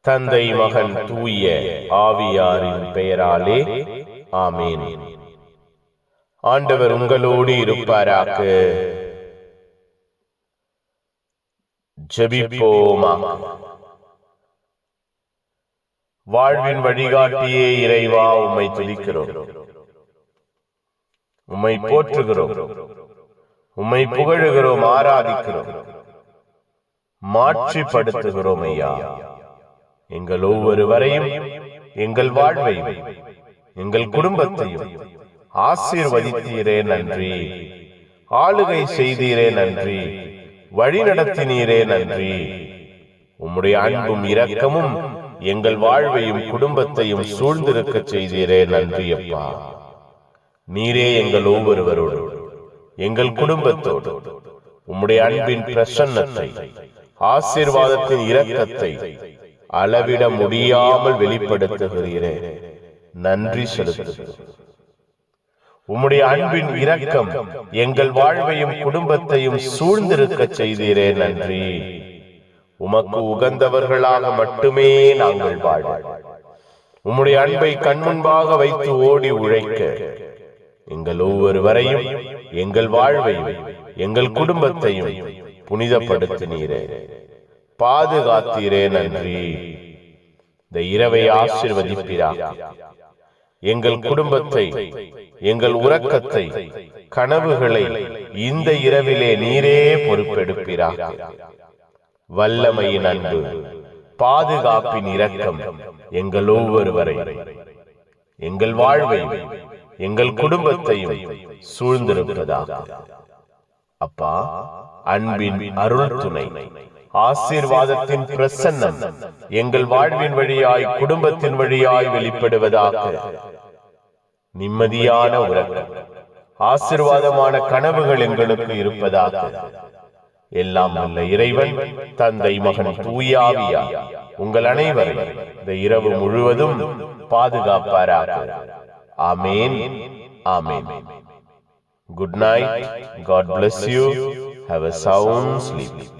தந்தை மகன் தூய ஆவியாரின் பெயராலே ஆமேன். ஆண்டவர் உங்களோடு இருப்பாராக. ஜெபிப்போமா? வாழ்வின் வழிகாட்டியே இறைவா உம்மை துதிக்கிறோம் உம்மை போற்றுகிறோம். உம்மை புகழுகிறோம் ஆராதிக்கிறோம். மாற்றிப்படுத்துகிறோம் ஐயா. எங்கள் ஒவ்வொருவரையும் எங்கள் வாழ்வையும் எங்கள் குடும்பத்தையும் ஆசீர்வதித்தீரே நன்றி. ஆளுகை செய்தீரே நன்றி. வழி நடத்தினீரே நன்றி. உம்முடைய அன்பும் இரக்கமும் எங்கள் வாழ்வையும் குடும்பத்தையும் சூழ்ந்திருக்க செய்தீரே நன்றி அப்பா. நீரே எங்கள் ஒவ்வொருவரோடு எங்கள் குடும்பத்தோடு உம்முடைய அன்பின் பிரசன்னத்தை ஆசீர்வாதத்தின் இரக்கத்தை அளவிட முடியாமல் வெளிப்படுத்துகிறீரே. நன்றி செலுத்துகிறேன் உம்முடைய அன்பின் இரக்கம் எங்கள் வாழ்வையும் குடும்பத்தையும் சூழ்ந்திருக்க செய்தீரே. நன்றி. உமக்கு உகந்தவர்களாக மட்டுமே நாங்கள் வாழ உம்முடைய அன்பை கண்முன்பாக வைத்து ஓடி உழைக்க எங்கள் ஒவ்வொருவரையும் எங்கள் வாழ்வையும் எங்கள் குடும்பத்தையும் புனிதப்படுத்தினீரே. பாதுகாத்தீரே நன்றி. இந்த இரவை ஆசிர்வதிப்பீராக. எங்கள் குடும்பத்தை எங்கள் உறக்கத்தை கனவுகளை இந்த இரவிலே நீரே பொறுப்பெடுப்பீராக. வல்லமையின் அன்பு பாதுகாப்பின் இரக்கம் எங்கள் ஒவ்வொருவரை. எங்கள் வாழ்வை எங்கள் குடும்பத்தையும் சூழ்ந்திருப்பதாக. அப்பா அன்பின் அருள் துணை. ஆசீர்வாதத்தின் பிரசன்னம் எங்கள் வாழ்வின் வழியாய் குடும்பத்தின் வழியாய் வெளிப்படுவதாக. நிம்மதியான உறக்கம் ஆசீர்வாதமான கனவுகள் எங்களுக்கு இருப்பதாக. எல்லாம் நல்ல இறைவன் தந்தை மகன் தூயாவியா உங்கள் அனைவரும் இந்த இரவு முழுவதும் பாதுகாப்பாராக. ஆமேன் ஆமேன். Good night God bless you have a sound sleep